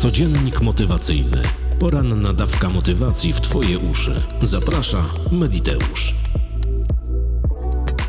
Codziennik motywacyjny. Poranna dawka motywacji w Twoje uszy. Zaprasza Mediteusz.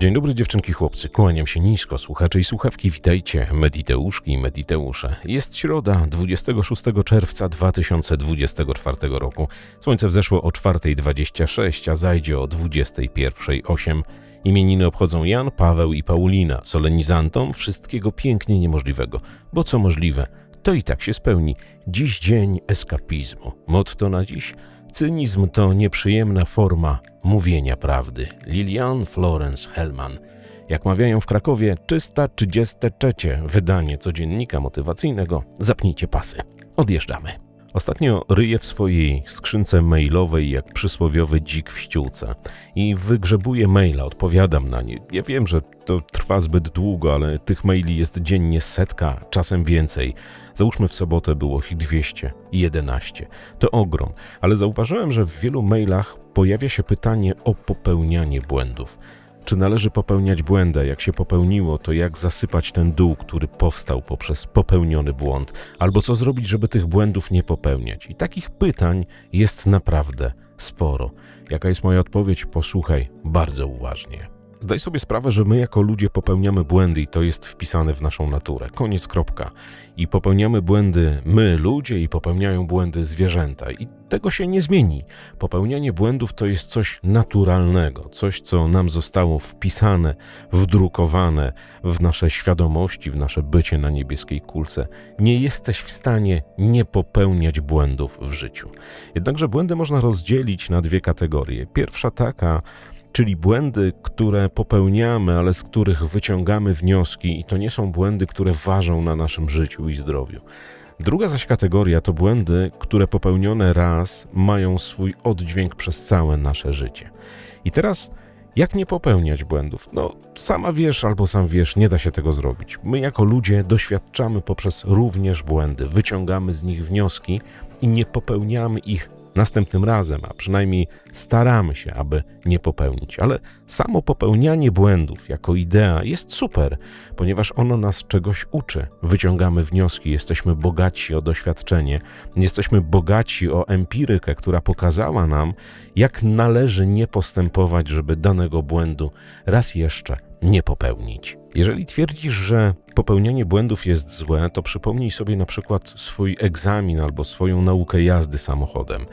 Dzień dobry dziewczynki, chłopcy. Kłaniam się nisko, słuchacze i słuchawki. Witajcie, Mediteuszki i Mediteusze. Jest środa, 26 czerwca 2024 roku. Słońce wzeszło o 4.26, a zajdzie o 21.08. Imieniny obchodzą Jan, Paweł i Paulina. Solenizantom wszystkiego pięknie niemożliwego, bo co możliwe, to i tak się spełni. Dziś dzień eskapizmu. Motto na dziś – Cynizm to nieprzyjemna forma mówienia prawdy. Lilian Florence Hellman. Jak mawiają w Krakowie, 333 wydanie codziennika motywacyjnego. Zapnijcie pasy. Odjeżdżamy. Ostatnio ryję w swojej skrzynce mailowej jak przysłowiowy dzik w ściółce i wygrzebuję maila, odpowiadam na nie. Ja wiem, że to trwa zbyt długo, ale tych maili jest dziennie setka, czasem więcej. Załóżmy w sobotę było ich 211. To ogrom, ale zauważyłem, że w wielu mailach pojawia się pytanie o popełnianie błędów. Czy należy popełniać błędy? Jak się popełniło, to jak zasypać ten dół, który powstał poprzez popełniony błąd? Albo co zrobić, żeby tych błędów nie popełniać? I takich pytań jest naprawdę sporo. Jaka jest moja odpowiedź? Posłuchaj bardzo uważnie. Zdaj sobie sprawę, że my jako ludzie popełniamy błędy i to jest wpisane w naszą naturę. Koniec, kropka. I popełniamy błędy my, ludzie, i popełniają błędy zwierzęta. I tego się nie zmieni. Popełnianie błędów to jest coś naturalnego, coś, co nam zostało wpisane, wdrukowane w nasze świadomości, w nasze bycie na niebieskiej kulce. Nie jesteś w stanie nie popełniać błędów w życiu. Jednakże błędy można rozdzielić na dwie kategorie. Pierwsza taka, czyli błędy, które popełniamy, ale z których wyciągamy wnioski, i to nie są błędy, które ważą na naszym życiu i zdrowiu. Druga zaś kategoria to błędy, które popełnione raz mają swój oddźwięk przez całe nasze życie. I teraz, jak nie popełniać błędów? No, sama wiesz albo sam wiesz, nie da się tego zrobić. My, jako ludzie, doświadczamy poprzez również błędy, wyciągamy z nich wnioski i nie popełniamy ich następnym razem, a przynajmniej staramy się, aby nie popełnić. Ale samo popełnianie błędów jako idea jest super, ponieważ ono nas czegoś uczy. Wyciągamy wnioski, jesteśmy bogaci o doświadczenie, jesteśmy bogaci o empirykę, która pokazała nam, jak należy nie postępować, żeby danego błędu raz jeszcze nie popełnić. Jeżeli twierdzisz, że popełnianie błędów jest złe, to przypomnij sobie na przykład swój egzamin albo swoją naukę jazdy samochodem.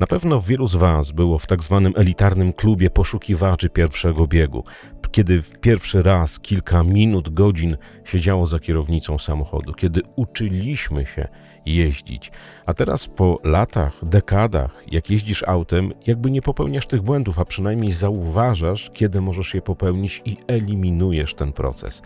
Na pewno wielu z Was było w tak zwanym elitarnym klubie poszukiwaczy pierwszego biegu, kiedy pierwszy raz kilka minut, godzin siedziało za kierownicą samochodu, kiedy uczyliśmy się jeździć. A teraz po latach, dekadach, jak jeździsz autem, jakby nie popełniasz tych błędów, a przynajmniej zauważasz, kiedy możesz je popełnić i eliminujesz ten proces.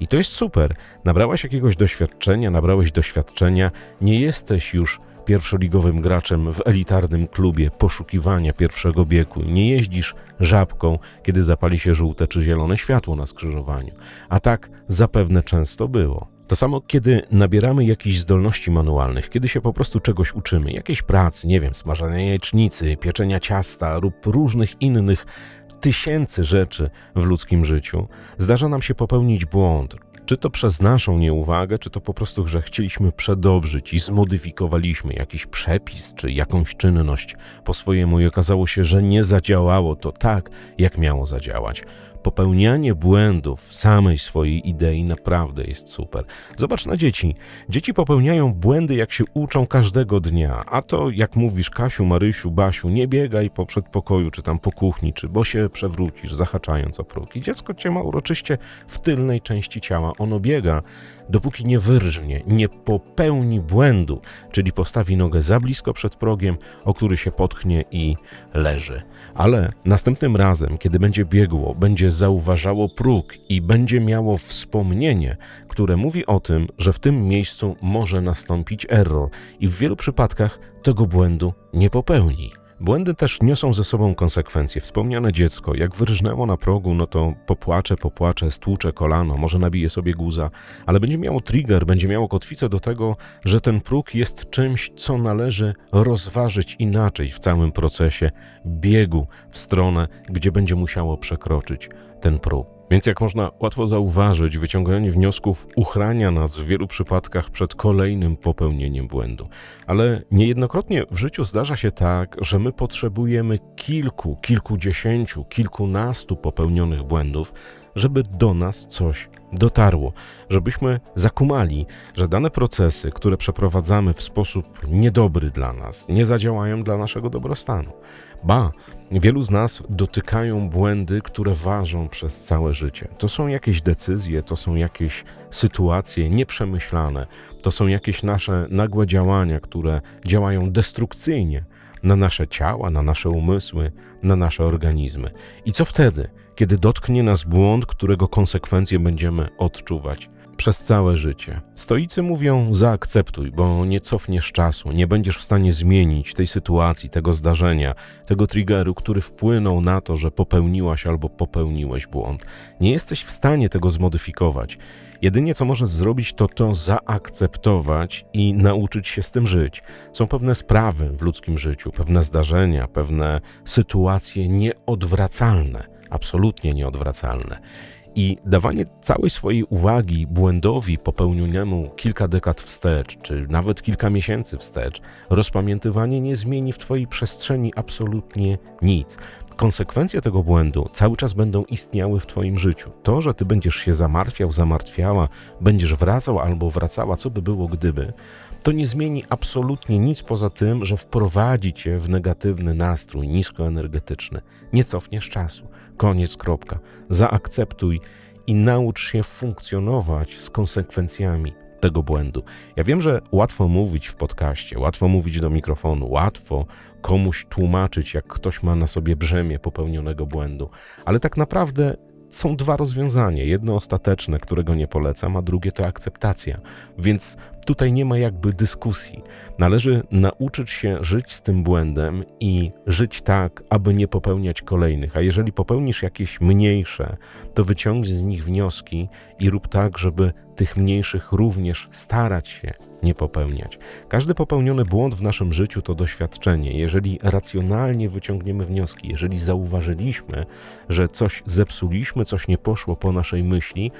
I to jest super. Nabrałaś jakiegoś doświadczenia, nabrałeś doświadczenia, nie jesteś już pierwszoligowym graczem w elitarnym klubie poszukiwania pierwszego biegu. Nie jeździsz żabką, kiedy zapali się żółte czy zielone światło na skrzyżowaniu. A tak zapewne często było. To samo, kiedy nabieramy jakichś zdolności manualnych, kiedy się po prostu czegoś uczymy, jakiejś pracy, nie wiem, smażenia jajecznicy, pieczenia ciasta lub różnych innych tysięcy rzeczy w ludzkim życiu, zdarza nam się popełnić błąd, czy to przez naszą nieuwagę, czy to po prostu, że chcieliśmy przedobrzyć i zmodyfikowaliśmy jakiś przepis czy jakąś czynność po swojemu i okazało się, że nie zadziałało to tak, jak miało zadziałać popełnianie błędów w samej swojej idei naprawdę jest super. Zobacz na dzieci. Dzieci popełniają błędy, jak się uczą każdego dnia. A to, jak mówisz, Kasiu, Marysiu, Basiu, nie biegaj po przedpokoju, czy tam po kuchni, czy bo się przewrócisz, zahaczając o próg. I dziecko cię ma uroczyście w tylnej części ciała. Ono biega, dopóki nie wyrżnie, nie popełni błędu, czyli postawi nogę za blisko przed progiem, o który się potknie i leży. Ale następnym razem, kiedy będzie biegło, będzie zauważało próg i będzie miało wspomnienie, które mówi o tym, że w tym miejscu może nastąpić error i w wielu przypadkach tego błędu nie popełni. Błędy też niosą ze sobą konsekwencje. Wspomniane dziecko, jak wyrżnęło na progu, no to popłacze, popłacze, stłucze kolano, może nabije sobie guza, ale będzie miało trigger, będzie miało kotwicę do tego, że ten próg jest czymś, co należy rozważyć inaczej w całym procesie biegu w stronę, gdzie będzie musiało przekroczyć ten próg. Więc jak można łatwo zauważyć, wyciąganie wniosków uchrania nas w wielu przypadkach przed kolejnym popełnieniem błędu. Ale niejednokrotnie w życiu zdarza się tak, że my potrzebujemy kilku, kilkudziesięciu, kilkunastu popełnionych błędów, żeby do nas coś dotarło, żebyśmy zakumali, że dane procesy, które przeprowadzamy w sposób niedobry dla nas, nie zadziałają dla naszego dobrostanu. Ba, wielu z nas dotykają błędy, które ważą przez całe życie. To są jakieś decyzje, to są jakieś sytuacje nieprzemyślane, to są jakieś nasze nagłe działania, które działają destrukcyjnie na nasze ciała, na nasze umysły, na nasze organizmy. I co wtedy, kiedy dotknie nas błąd, którego konsekwencje będziemy odczuwać? Przez całe życie. Stoicy mówią: zaakceptuj, bo nie cofniesz czasu, nie będziesz w stanie zmienić tej sytuacji, tego zdarzenia, tego triggeru, który wpłynął na to, że popełniłaś albo popełniłeś błąd. Nie jesteś w stanie tego zmodyfikować. Jedynie co możesz zrobić, to to zaakceptować i nauczyć się z tym żyć. Są pewne sprawy w ludzkim życiu, pewne zdarzenia, pewne sytuacje nieodwracalne, absolutnie nieodwracalne. I dawanie całej swojej uwagi błędowi popełnionemu kilka dekad wstecz, czy nawet kilka miesięcy wstecz, rozpamiętywanie nie zmieni w Twojej przestrzeni absolutnie nic. Konsekwencje tego błędu cały czas będą istniały w Twoim życiu. To, że Ty będziesz się zamartwiał, zamartwiała, będziesz wracał albo wracała, co by było gdyby, to nie zmieni absolutnie nic poza tym, że wprowadzi Cię w negatywny nastrój niskoenergetyczny. Nie cofniesz czasu. Koniec, kropka. Zaakceptuj i naucz się funkcjonować z konsekwencjami tego błędu. Ja wiem, że łatwo mówić w podcaście, łatwo mówić do mikrofonu, łatwo komuś tłumaczyć, jak ktoś ma na sobie brzemię popełnionego błędu, ale tak naprawdę są dwa rozwiązania. Jedno ostateczne, którego nie polecam, a drugie to akceptacja. Więc tutaj nie ma jakby dyskusji. Należy nauczyć się żyć z tym błędem i żyć tak, aby nie popełniać kolejnych. A jeżeli popełnisz jakieś mniejsze, to wyciągnij z nich wnioski i rób tak, żeby tych mniejszych również starać się nie popełniać. Każdy popełniony błąd w naszym życiu to doświadczenie. Jeżeli racjonalnie wyciągniemy wnioski, jeżeli zauważyliśmy, że coś zepsuliśmy, coś nie poszło po naszej myśli,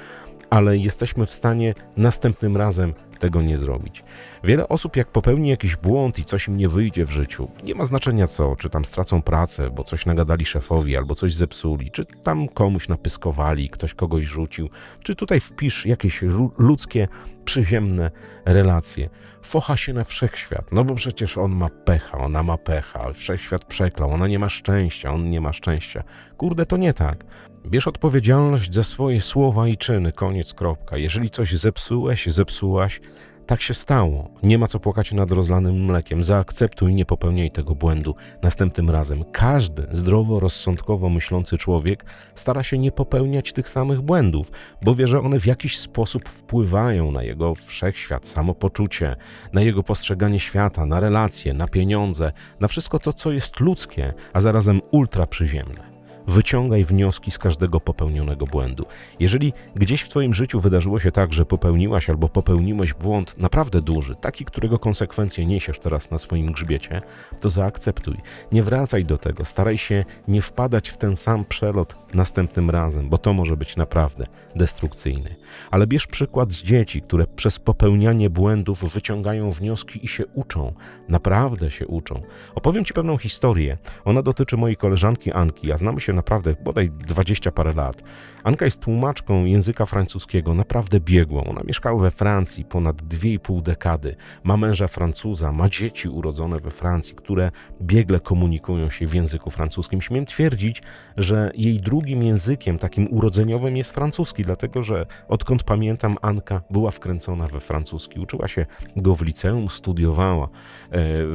ale jesteśmy w stanie następnym razem tego nie zrobić. Wiele osób, jak popełni jakiś błąd i coś im nie wyjdzie w życiu, nie ma znaczenia co, czy tam stracą pracę, bo coś nagadali szefowi, albo coś zepsuli, czy tam komuś napyskowali, ktoś kogoś rzucił, czy tutaj wpisz jakieś ludzkie, przyziemne relacje. Focha się na wszechświat, no bo przecież on ma pecha, ona ma pecha, wszechświat przeklał, ona nie ma szczęścia, on nie ma szczęścia. Kurde, to nie tak. Bierz odpowiedzialność za swoje słowa i czyny, koniec, kropka. Jeżeli coś zepsułeś, zepsułaś, tak się stało. Nie ma co płakać nad rozlanym mlekiem. Zaakceptuj, nie popełniaj tego błędu następnym razem. Każdy zdrowo, rozsądkowo myślący człowiek stara się nie popełniać tych samych błędów, bo wie, że one w jakiś sposób wpływają na jego wszechświat, samopoczucie, na jego postrzeganie świata, na relacje, na pieniądze, na wszystko to, co jest ludzkie, a zarazem ultra przyziemne. Wyciągaj wnioski z każdego popełnionego błędu. Jeżeli gdzieś w Twoim życiu wydarzyło się tak, że popełniłaś albo popełniłeś błąd naprawdę duży, taki, którego konsekwencje niesiesz teraz na swoim grzbiecie, to zaakceptuj. Nie wracaj do tego, staraj się nie wpadać w ten sam przelot następnym razem, bo to może być naprawdę destrukcyjny. Ale bierz przykład z dzieci, które przez popełnianie błędów wyciągają wnioski i się uczą. Naprawdę się uczą. Opowiem Ci pewną historię. Ona dotyczy mojej koleżanki Anki. Ja znamy się naprawdę bodaj 20 parę lat. Anka jest tłumaczką języka francuskiego, naprawdę biegłą. Ona mieszkała we Francji ponad 2,5 dekady. Ma męża Francuza, ma dzieci urodzone we Francji, które biegle komunikują się w języku francuskim. Śmiem twierdzić, że jej drugim językiem, takim urodzeniowym jest francuski, dlatego że odkąd pamiętam, Anka była wkręcona we francuski. Uczyła się go w liceum, studiowała e,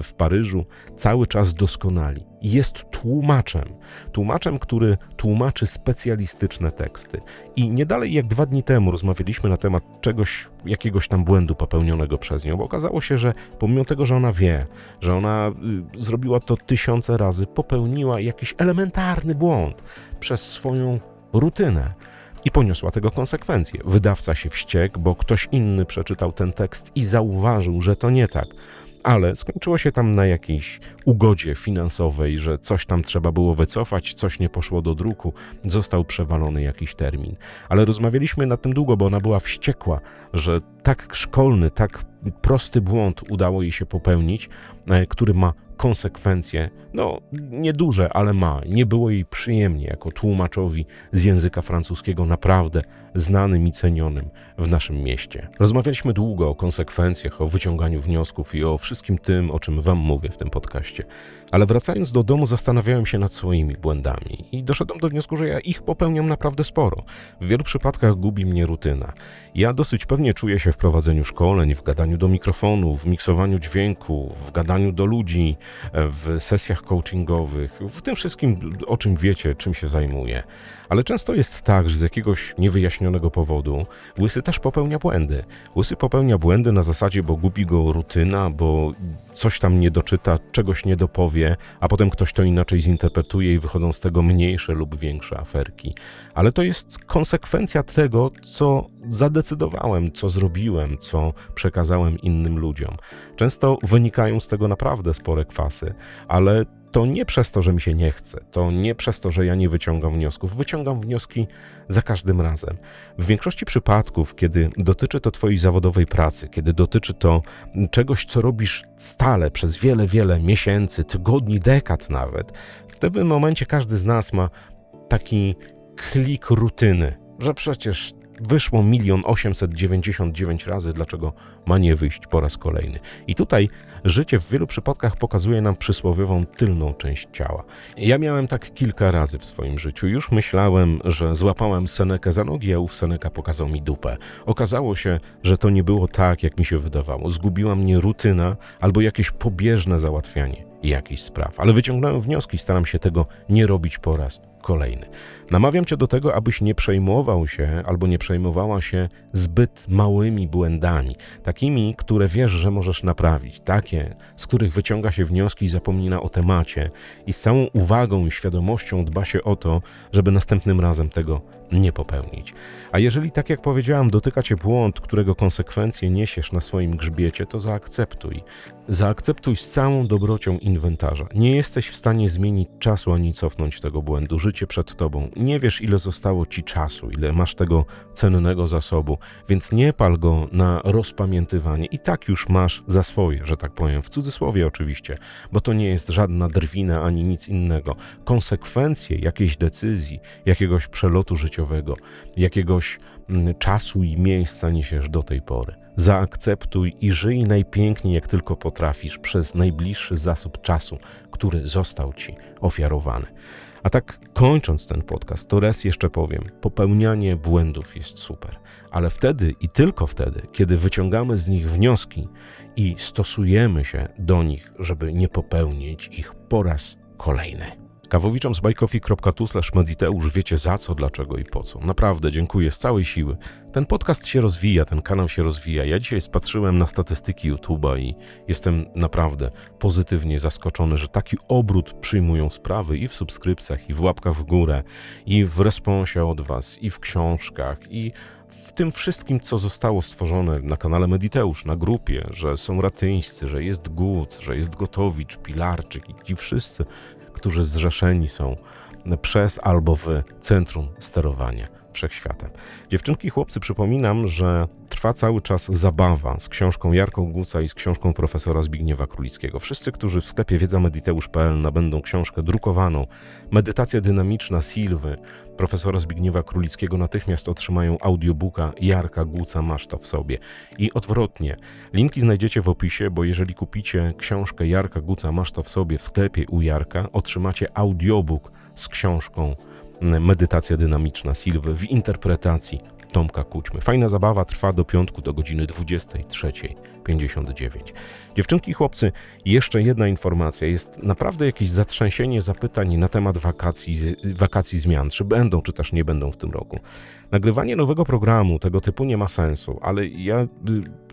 w Paryżu, cały czas doskonali. Jest tłumaczem. Tłumaczem, który tłumaczy specjalistyczne teksty. I nie dalej jak dwa dni temu rozmawialiśmy na temat czegoś, jakiegoś tam błędu popełnionego przez nią, bo okazało się, że pomimo tego, że ona wie, że ona y, zrobiła to tysiące razy, popełniła jakiś elementarny błąd przez swoją rutynę i poniosła tego konsekwencje. Wydawca się wściekł, bo ktoś inny przeczytał ten tekst i zauważył, że to nie tak. Ale skończyło się tam na jakiejś ugodzie finansowej, że coś tam trzeba było wycofać, coś nie poszło do druku, został przewalony jakiś termin. Ale rozmawialiśmy na tym długo, bo ona była wściekła, że tak szkolny, tak prosty błąd udało jej się popełnić, e, który ma konsekwencje, no nieduże, ale ma. Nie było jej przyjemnie jako tłumaczowi z języka francuskiego, naprawdę znanym i cenionym w naszym mieście. Rozmawialiśmy długo o konsekwencjach, o wyciąganiu wniosków i o wszystkim tym, o czym Wam mówię w tym podcaście. Ale wracając do domu, zastanawiałem się nad swoimi błędami i doszedłem do wniosku, że ja ich popełniam naprawdę sporo. W wielu przypadkach gubi mnie rutyna. Ja dosyć pewnie czuję się w prowadzeniu szkoleń, w gadaniu do mikrofonu, w miksowaniu dźwięku, w gadaniu do ludzi, w sesjach coachingowych, w tym wszystkim, o czym wiecie, czym się zajmuję. Ale często jest tak, że z jakiegoś niewyjaśnionego powodu Łysy też popełnia błędy. Łysy popełnia błędy na zasadzie, bo gubi go rutyna, bo coś tam nie doczyta, czegoś nie dopowie, a potem ktoś to inaczej zinterpretuje i wychodzą z tego mniejsze lub większe aferki. Ale to jest konsekwencja tego, co zadecydowałem, co zrobiłem, co przekazałem innym ludziom. Często wynikają z tego naprawdę spore kwasy, ale to nie przez to, że mi się nie chce, to nie przez to, że ja nie wyciągam wniosków. Wyciągam wnioski za każdym razem. W większości przypadków, kiedy dotyczy to Twojej zawodowej pracy, kiedy dotyczy to czegoś, co robisz stale przez wiele, wiele miesięcy, tygodni, dekad nawet, w tym momencie każdy z nas ma taki klik rutyny, że przecież wyszło milion osiemset dziewięćdziesiąt dziewięć razy, dlaczego ma nie wyjść po raz kolejny. I tutaj życie w wielu przypadkach pokazuje nam przysłowiową tylną część ciała. Ja miałem tak kilka razy w swoim życiu. Już myślałem, że złapałem Senekę za nogi, a ów Seneka pokazał mi dupę. Okazało się, że to nie było tak, jak mi się wydawało. Zgubiła mnie rutyna albo jakieś pobieżne załatwianie jakichś spraw. Ale wyciągnąłem wnioski, staram się tego nie robić po raz kolejny. Namawiam cię do tego, abyś nie przejmował się albo nie przejmowała się zbyt małymi błędami, takimi, które wiesz, że możesz naprawić, takie, z których wyciąga się wnioski i zapomina o temacie i z całą uwagą i świadomością dba się o to, żeby następnym razem tego nie popełnić. A jeżeli, tak jak powiedziałam, dotyka cię błąd, którego konsekwencje niesiesz na swoim grzbiecie, to zaakceptuj. Zaakceptuj z całą dobrocią inwentarza. Nie jesteś w stanie zmienić czasu ani cofnąć tego błędu. Życie przed tobą. Nie wiesz, ile zostało ci czasu, ile masz tego cennego zasobu, więc nie pal go na rozpamiętywanie. I tak już masz za swoje, że tak powiem, w cudzysłowie oczywiście, bo to nie jest żadna drwina ani nic innego. Konsekwencje jakiejś decyzji, jakiegoś przelotu życiowego, jakiegoś mm, czasu i miejsca niesiesz do tej pory. Zaakceptuj i żyj najpiękniej, jak tylko potrafisz, przez najbliższy zasób czasu, który został ci ofiarowany. A tak kończąc ten podcast, to raz jeszcze powiem: popełnianie błędów jest super, ale wtedy i tylko wtedy, kiedy wyciągamy z nich wnioski i stosujemy się do nich, żeby nie popełnić ich po raz kolejny. Kawowiczom z bajkofi.tu mediteusz wiecie za co, dlaczego i po co. Naprawdę dziękuję z całej siły. Ten podcast się rozwija, ten kanał się rozwija. Ja dzisiaj spatrzyłem na statystyki YouTube'a i jestem naprawdę pozytywnie zaskoczony, że taki obrót przyjmują sprawy i w subskrypcjach, i w łapkach w górę, i w responsie od Was, i w książkach, i w tym wszystkim, co zostało stworzone na kanale Mediteusz, na grupie, że są ratyńscy, że jest Guc, że jest Gotowicz, Pilarczyk i ci wszyscy którzy zrzeszeni są przez albo w centrum sterowania wszechświatem. Dziewczynki i chłopcy, przypominam, że trwa cały czas zabawa z książką Jarką Guca i z książką profesora Zbigniewa Królickiego. Wszyscy, którzy w sklepie wiedza-mediteusz.pl nabędą książkę drukowaną Medytacja dynamiczna Silwy profesora Zbigniewa Królickiego natychmiast otrzymają audiobooka Jarka Guca Masz to w sobie. I odwrotnie. Linki znajdziecie w opisie, bo jeżeli kupicie książkę Jarka Guca Masz to w sobie w sklepie u Jarka, otrzymacie audiobook z książką Medytacja dynamiczna Silwy w interpretacji Tomka Kućmy. Fajna zabawa trwa do piątku do godziny 23.59. Dziewczynki i chłopcy, jeszcze jedna informacja. Jest naprawdę jakieś zatrzęsienie zapytań na temat wakacji, wakacji zmian, czy będą, czy też nie będą w tym roku. Nagrywanie nowego programu tego typu nie ma sensu, ale ja y,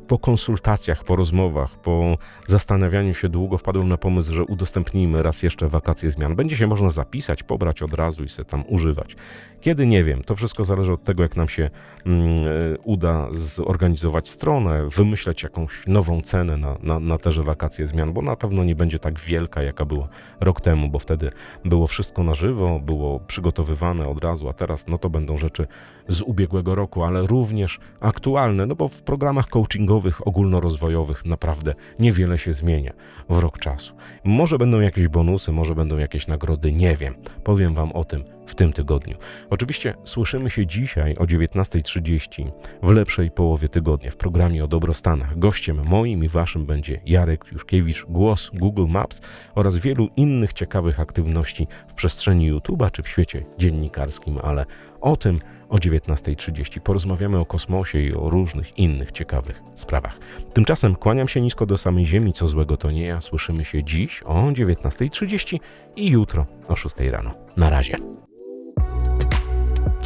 po konsultacjach, po rozmowach, po zastanawianiu się długo wpadłem na pomysł, że udostępnijmy raz jeszcze wakacje zmian. Będzie się można zapisać, pobrać od razu i sobie tam używać. Kiedy nie wiem, to wszystko zależy od tego, jak nam się mm, e, uda zorganizować stronę, wymyśleć jakąś nową cenę na, na, na teże wakacje zmian, bo na pewno nie będzie tak wielka, jaka była rok temu, bo wtedy było wszystko na żywo, było przygotowywane od razu, a teraz no to będą rzeczy z ubiegłego roku, ale również aktualne, no bo w programach coachingowych, ogólnorozwojowych naprawdę niewiele się zmienia w rok czasu. Może będą jakieś bonusy, może będą jakieś nagrody, nie wiem. Powiem Wam o tym w tym tygodniu. Oczywiście słyszymy się dzisiaj o 19.30 w lepszej połowie tygodnia w programie o dobrostanach. Gościem moim i Waszym będzie Jarek Juszkiewicz, głos Google Maps oraz wielu innych ciekawych aktywności w przestrzeni YouTube'a czy w świecie dziennikarskim, ale o tym o 19.30 porozmawiamy o kosmosie i o różnych innych ciekawych sprawach. Tymczasem kłaniam się nisko do samej Ziemi, co złego to nie ja. Słyszymy się dziś o 19.30 i jutro o 6 rano. Na razie.